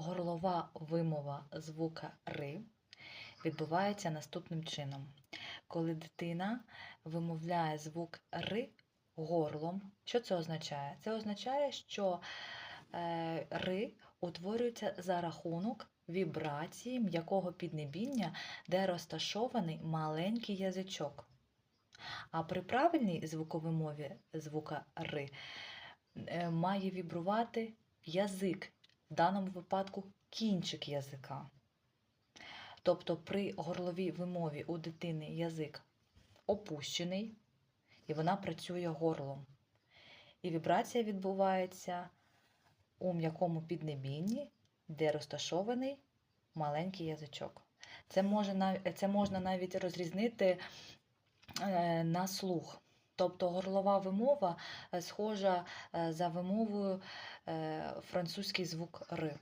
горлова вимова звука ри відбувається наступним чином. Коли дитина вимовляє звук ри горлом, що це означає? Це означає, що е, ри утворюється за рахунок вібрації м'якого піднебіння, де розташований маленький язичок. А при правильній звуковимові звука ри е, має вібрувати язик, в даному випадку кінчик язика. Тобто при горловій вимові у дитини язик опущений, і вона працює горлом. І вібрація відбувається у м'якому піднебінні, де розташований маленький язичок. Це, може, це можна навіть розрізнити е, на слух. Тобто горлова вимова е, схожа е, за вимовою е, французький звук Р.